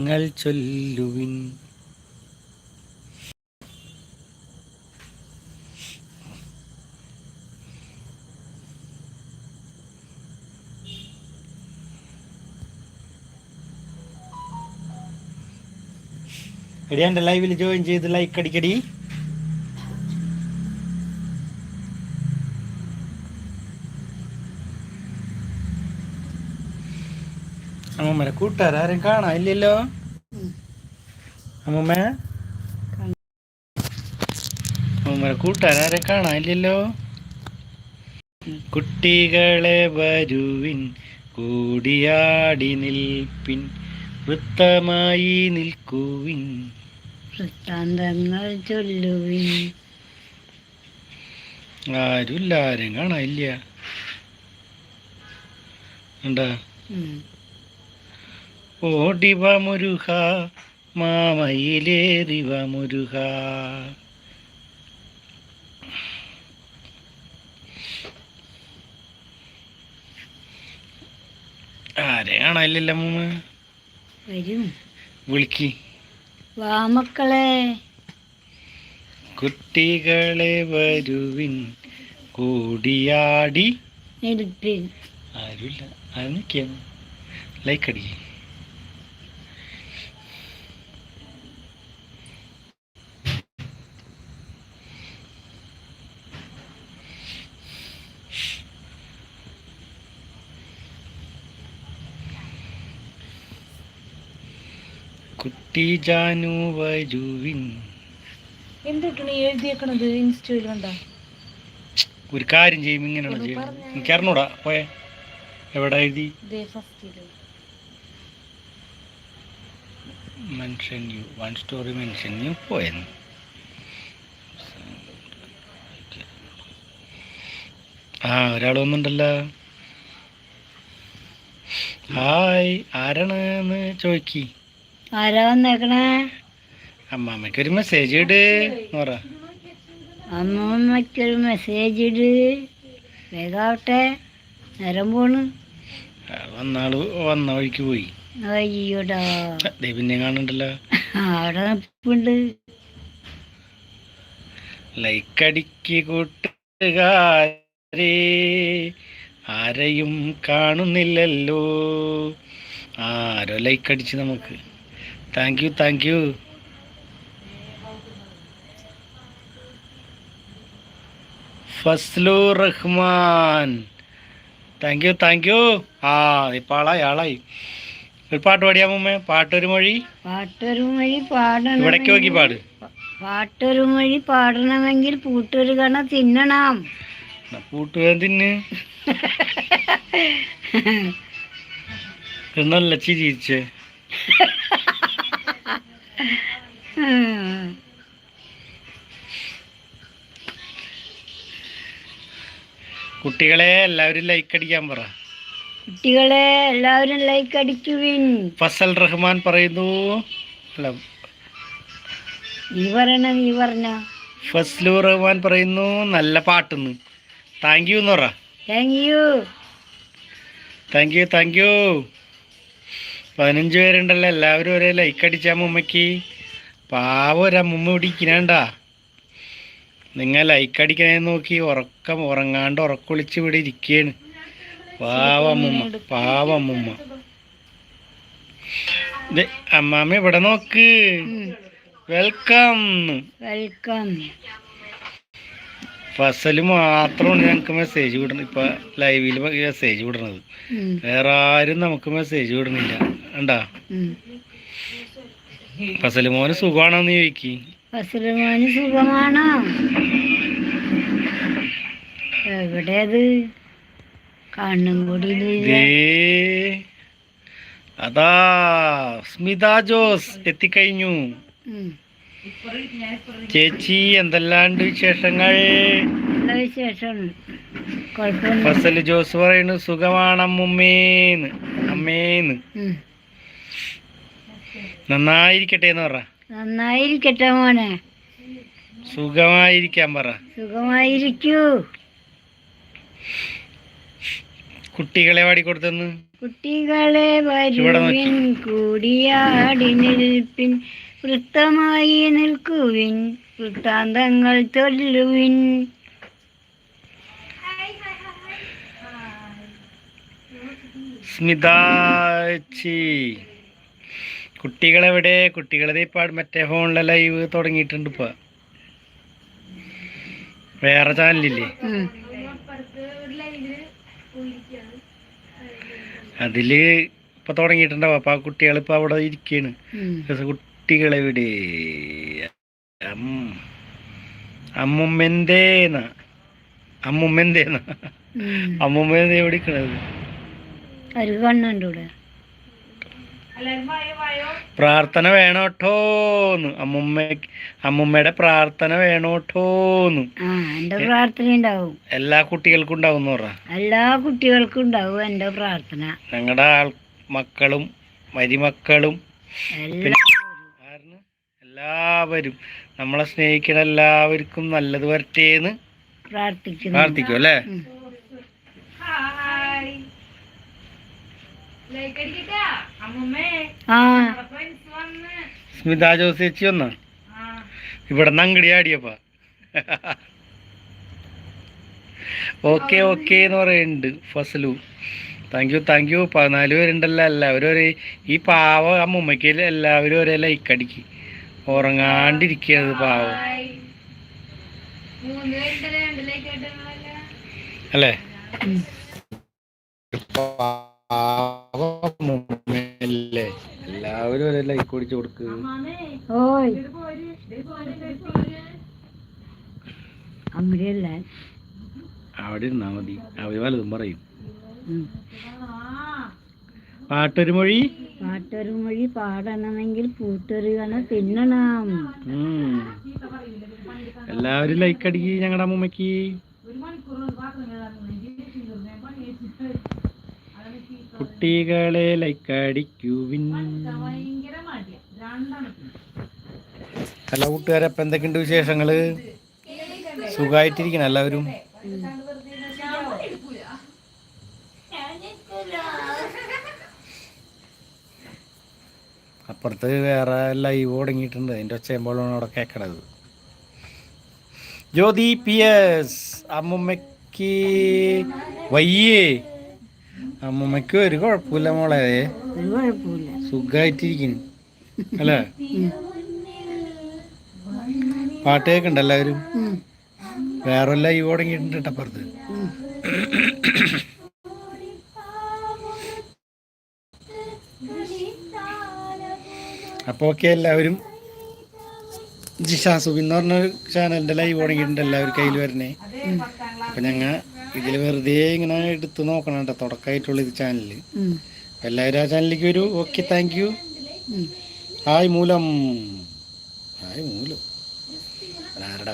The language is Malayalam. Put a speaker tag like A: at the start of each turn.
A: നിങ്ങൾ ചൊല്ലുവിൻ. എടി എന്റെ ലൈവിൽ ജോയിൻ ചെയ്ത് ലൈക്ക് അടിക്കടി. അമ്മമ്മനെ കൂട്ടുകാരും കാണാൻ ഇല്ലല്ലോ? അമ്മൂമ്മ? അമ്മൂമ്മയുടെ കൂട്ടുകാർ കൂട്ടുകാരും കാണാൻ ഇല്ലല്ലോ? കുട്ടികളെ വരുവിൻ കൂടിയാടി നിൽപ്പിൻ വൃത്തമായി നിൽക്കുവിൻ.
B: വൃത്താന്തങ്ങൾ ചൊല്ലുവിൻ.
A: ആരുമില്ല ആരും കാണാനില്ല
B: ഉം.
A: ഓടിവ മുരുക മാമയിലേറിവ മുരുക ആരെ കാണാനില്ലല്ലോ മൂന്ന്
B: വരും.
A: വിളിക്ക്.
B: വാ മക്കളെ.
A: കുട്ടികളെ വരുവിൻ കൂടിയാടി. അരുല്ല അത് നിൽക്കാണ് ലൈക്ക് അടിക്കേ. കുട്ടി ജാനു വരുവിൻ.
B: എന്തുട്ടാണ് എഴുതിയേക്കണത്? ഇൻസ്റ്റയിൽ കണ്ടോ.
A: ഒരു കാര്യം ചെയ്യും ഇങ്ങനെയുള്ള ചെയ്യും. എനിക്ക് അറിഞ്ഞൂടാ പോയെ. എവിടെ എഴുതി? Mention you one story mention you പോയെന്ന് ആ ഒരാൾ വന്നിട്ടുണ്ടല്ലോ. ഹായ് ആരാണ് എന്ന് ചോദിക്കി.
B: ആരാ വന്നേക്കണേ?
A: അമ്മാമ്മയ്ക്ക് ഒരു മെസ്സേജ് ഇട് എന്ന് പറ
B: അമ്മമ്മയ്ക്കൊരു മെസ്സേജ് ഇട്. വേഗാവട്ടെ നേരം പോണ്.
A: വന്നാൾ വന്ന വഴിക്ക് പോയി.
B: അയ്യോടാ.
A: പിന്നെ കാണുന്നുണ്ടല്ലോ
B: അവിടെ നിൽപ്പുണ്ട്
A: ലൈക്ക് അടിക്ക് കൂട്ടുകാരേ ആരെയും കാണുന്നില്ലല്ലോ. ആരോ ലൈക്ക് അടിച്ച് നമുക്ക്. Thank you thank you Fazlu Rahman. Thank you thank you ആ ഇപ്പം ആളായി ആളായി. ഒരു പാട്ട് പാടിയാ മുമ്മേ പാട്ടൊരു മൊഴി?
B: പാട്ടൊരു മൊഴി പാടണം
A: ഇവിടേക്ക് നോക്കി പാട്.
B: പാട്ടൊരു മൊഴി പാടണമെങ്കിൽ പൂട്ടൊരു കണ തിന്നണം.
A: പൂട്ടുകാൻ തിന്ന്. നല്ല ചിരിച്ചേ? കുട്ടികളെ എല്ലാവരും ലൈക്ക് അടിക്കാൻ പറ.
B: കുട്ടികളെ എല്ലാവരും ലൈക്ക് അടിക്കുവിൻ.
A: ഫസൽ റഹ്മാൻ പറയുന്നു. അല്ല
B: നീ പറയണ നീ പറഞ്ഞ.
A: ഫസ്ലു റഹ്മാൻ പറയുന്നു നല്ല പാട്ടെന്ന്. താങ്ക് യു എന്ന് പറ.
B: Thank you
A: thank you thank you പതിനഞ്ച് പേരുണ്ടല്ലോ എല്ലാവരും ഒരേ ലൈക്ക് അടിച്ചാ മുമ്മയ്ക്ക്. പാവം ഒരു അമ്മുമ്മ പിടിക്കണണ്ട നിങ്ങൾ ലൈക്ക് അടിക്കണേ നോക്കി ഉറക്കം ഉറങ്ങാണ്ട് ഉറക്കൊളിച്ച് ഇവിടെ ഇരിക്കുകയാണ് പാവമ്മുമ്മ പാവമ്മുമ്മ ദേ, അമ്മാമ്മ ഇവിടെ നോക്ക്. വെൽക്കം.
B: വെൽക്കം.
A: ഫസൽ മാത്രമാണ് ഞങ്ങൾക്ക് മെസ്സേജ് വിടുന്നത് ഇപ്പൊ ലൈവിൽ മെസ്സേജ് വിടുന്നത് വേറെ ആരും നമുക്ക് മെസ്സേജ് വിടണില്ല. കണ്ടാ? ഫസലുമോന് സുഖമാണോന്ന് ചോദിക്കി.
B: ഫസലുമോന് സുഖമാണോ? എവിടെയത്? കണ്ണും കൂടി
A: അതാ സ്മിത ജോസ് എത്തിക്കഴിഞ്ഞു. ചേച്ചി എന്തെല്ലാണ്ട് വിശേഷങ്ങൾ? ഫസൽ ജോസ് പറയുന്നു സുഖമാണ് അമ്മുമ്മേന്ന് അമ്മേന്ന്. നന്നായിരിക്കട്ടെ എന്ന് പറ.
B: നന്നായിരിക്കട്ടെ മോനെ.
A: സുഖമായിരിക്കാൻ പറ.
B: സുഖമായിരിക്കൂ.
A: കുട്ടികളെ പാടിക്കൊടുത്തെന്ന്.
B: കുട്ടികളെ. വരുവിൻ കൂടിയാടി നിൽപ്പിൻ. വൃത്തമായി നിൽക്കുവിൻ. വൃത്താന്തങ്ങൾ ചൊല്ലുവിൻ.
A: സ്മിതാച്ചി. കുട്ടികളെവിടെ? കുട്ടികളെ ഇപ്പം മറ്റേ ഫോണിലെ ലൈവ് തുടങ്ങിയിട്ടുണ്ട് ഇപ്പൊ. വേറെ ചാനലില്ലേ. അതിൽ ഇപ്പൊ തുടങ്ങിയിട്ടുണ്ടാവും. അപ്പൊ ആ കുട്ടികൾ ഇപ്പൊ അവിടെ ഇരിക്കാണ്. കുട്ടികളെവിടെ? അമ്മുമ്മന്തേന
B: അമ്മുമ്മന്തേന.
A: അമ്മുമ്മ എവിടെ ഇരിക്കണത്?
B: ഒരു കണ്ണുണ്ട് ഇവിടെ.
A: പ്രാർത്ഥന വേണോട്ടോന്ന് അമ്മുമ്മ അമ്മുമ്മയുടെ പ്രാർത്ഥന വേണോട്ടോന്ന്
B: എന്റെ പ്രാർത്ഥന ഉണ്ടാവും.
A: എല്ലാ കുട്ടികൾക്കും ഉണ്ടാവും പറ.
B: എല്ലാ കുട്ടികൾക്കും ഉണ്ടാവും എന്റെ പ്രാർത്ഥന.
A: ഞങ്ങളുടെ ആൾ മക്കളും മരുമക്കളും എല്ലാവരും നമ്മളെ സ്നേഹിക്കുന്ന എല്ലാവർക്കും നല്ലത് വരട്ടേന്ന്
B: പ്രാർത്ഥിക്കുന്നു.
A: പ്രാർത്ഥിക്കും അല്ലേ?
B: ലൈക്ക്
A: സ്മിത ജോസ് ചേച്ചി വന്നാ. ഇവിടെ നങ്കടി ആടിയപ്പാ. ഓക്കെ ഓക്കെ എന്ന് പറയുന്നുണ്ട് Fazalu. Thank you thank you പതിനാല് പേരുണ്ടല്ലോ എല്ലാവരും ഒരേ ഈ പാവ അമ്മുമ്മയ്ക്ക് എല്ലാവരും ഒരേ ലൈക്ക് അടിക്ക്. ഉറങ്ങാണ്ടിരിക്കുന്നത് പാവം. അല്ലേ? ലൈക്ക് ഓടിച്ചു കൊടുക്ക്.
B: ഓയ്. അമ്മയല്ലേ
A: അവിടെ ഇരുന്നാ മതി. അവർ വലതും പറയും. പാട്ടൊരു മൊഴി
B: പാട്ടൊരു മൊഴി പാടണമെങ്കിൽ പൂട്ടൊരുകണ തിന്നണം.
A: എല്ലാവരും ലൈക്ക് അടിക്കി ഞങ്ങളുടെ അമ്മൂമ്മക്ക് കുട്ടികളെ ലൈക്ക് അടിക്കുവിൻ. ഹലോ കൂട്ടുകാരെ അപ്പം എന്തൊക്കെയുണ്ട് വിശേഷങ്ങൾ? സുഖമായിട്ടിരിക്കണം എല്ലാവരും? അപ്പുറത്ത് വേറെ ലൈവ് തുടങ്ങിയിട്ടുണ്ട്. അതിന്റെ ഒച്ചയുമ്പോഴാണ് അവിടെ കേൾക്കണത് ജ്യോതി പി എസ് അമ്മുമ്മയ്ക്ക് വയ്യേ. അമ്മുമ്മയ്ക്ക് ഒരു കുഴപ്പമില്ല മോളെ. സുഖമായിട്ടിരിക്കുന്നു അല്ലേ? പാട്ട് കേൾക്കണ്ട എല്ലാവരും. വേറെ ലൈവ് തുടങ്ങിയിട്ടുണ്ട് കേട്ടോ അപ്പുറത്ത്.
B: അപ്പൊ
A: അപ്പോൾ ഓക്കെ എല്ലാവരും. ജിഷാസുബി എന്ന് പറഞ്ഞ ചാനലിന്റെ ലൈവ് തുടങ്ങിയിട്ടുണ്ട് എല്ലാവരും കയ്യിൽ വരണേ അപ്പം ഞങ്ങൾ ഇതിൽ വെറുതെ ഇങ്ങനെ എടുത്ത് നോക്കണം കേട്ടോ തുടക്കമായിട്ടുള്ള ഇത്
B: ചാനൽ.
A: എല്ലാവരും ആ ചാനലിലേക്ക് വരൂ. Okay thank you hi Moolam. Hi Moolam. ആരുടെ